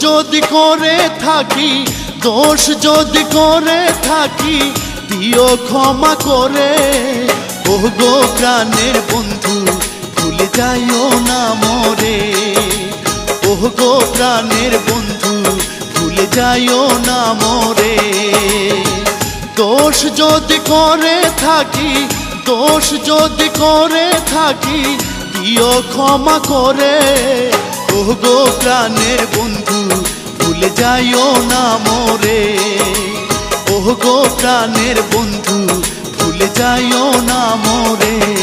যদি করে থাকি, দোষ যদি করে থাকি, দিও ক্ষমা করে। ও গো প্রাণের বন্ধু, ভুলে যাইও না মরে। ও গো প্রাণের বন্ধু, ভুলে যাইও না মরে। দোষ যদি করে থাকি, দোষ যদি করে থাকি, দিও ক্ষমা করে। ও গো প্রাণের বন্ধু ভুলে যাইও না মোরে। ওহ গো প্রাণের বন্ধু ভুলে যাইও না মরে।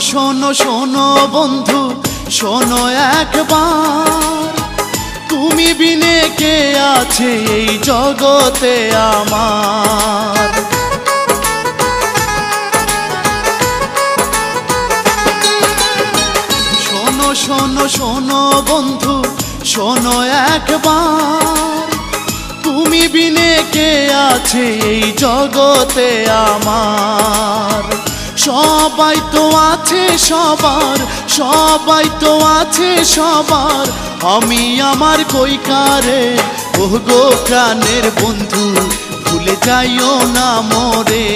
শোনো শোনো বন্ধু, শোনো একবার। তুমি বিনে কে আছে এই জগতে আমার? শোনো শোনো শোনো বন্ধু, শোনো একবার। তুমি বিনে কে আছে এই জগতে আমার? সবাই তো আছে সবার, সবাই তো আছে সবার। আমি আমার কইকারে ওহ গো প্রাণের বন্ধু, ভুলে যাইও না মরে।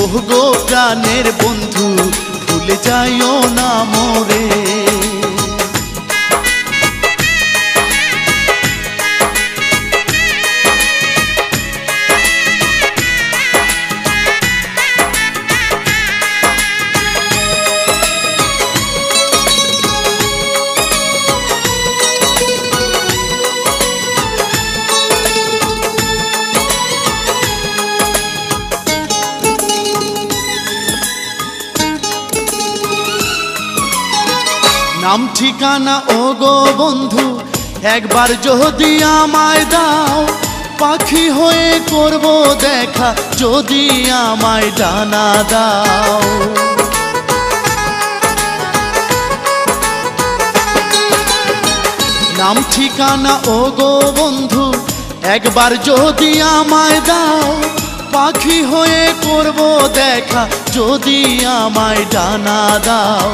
ও গো প্রাণের বন্ধু, ভুলে যাইও না মরে। নাম ঠিকানা ও গো বন্ধু, একবার যদি আমায় দাও, পাখি হয়ে করব দেখা, যদি আমায় ডানা দাও। নাম ঠিকানা ও গো বন্ধু, একবার যদি আমায় দাও, পাখি হয়ে করব দেখা, যদি আমায় ডানা দাও।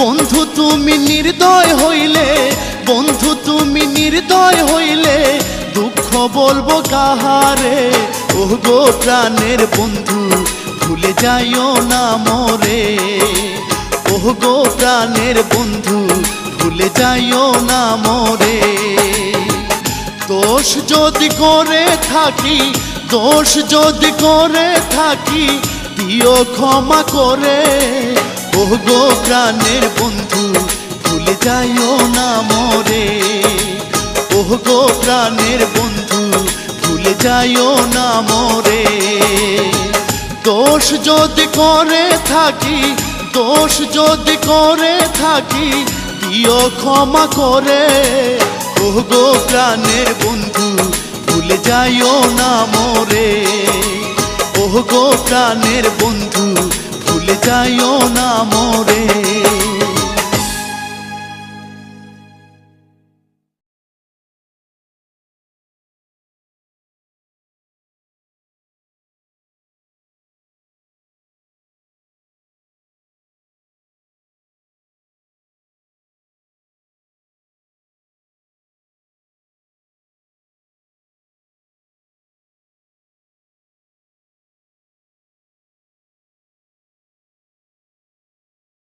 বন্ধু, তুমি নির্দয় হইলে, বন্ধু, তুমি নির্দয় হইলে, দুঃখ বলব কাহারে? ও গো প্রাণের বন্ধু, ভুলে যাইও না মরে। ও গো প্রাণের বন্ধু, ভুলে যাইও না মরে। দোষ যদি করে থাকি, দোষ যদি করে থাকি, দিও ক্ষমা করে। ও গো প্রাণের বন্ধু, ভুলে যাইও না মরে। ও গো প্রাণের বন্ধু, ভুলে যাইও না মরে। দোষ যদি করে থাকি, দোষ যদি করে থাকি, দিও ক্ষমা করে। ও গো প্রাণের বন্ধু, ভুলে যাইও না মরে। ও গো প্রাণের বন্ধু যাইও না মরে।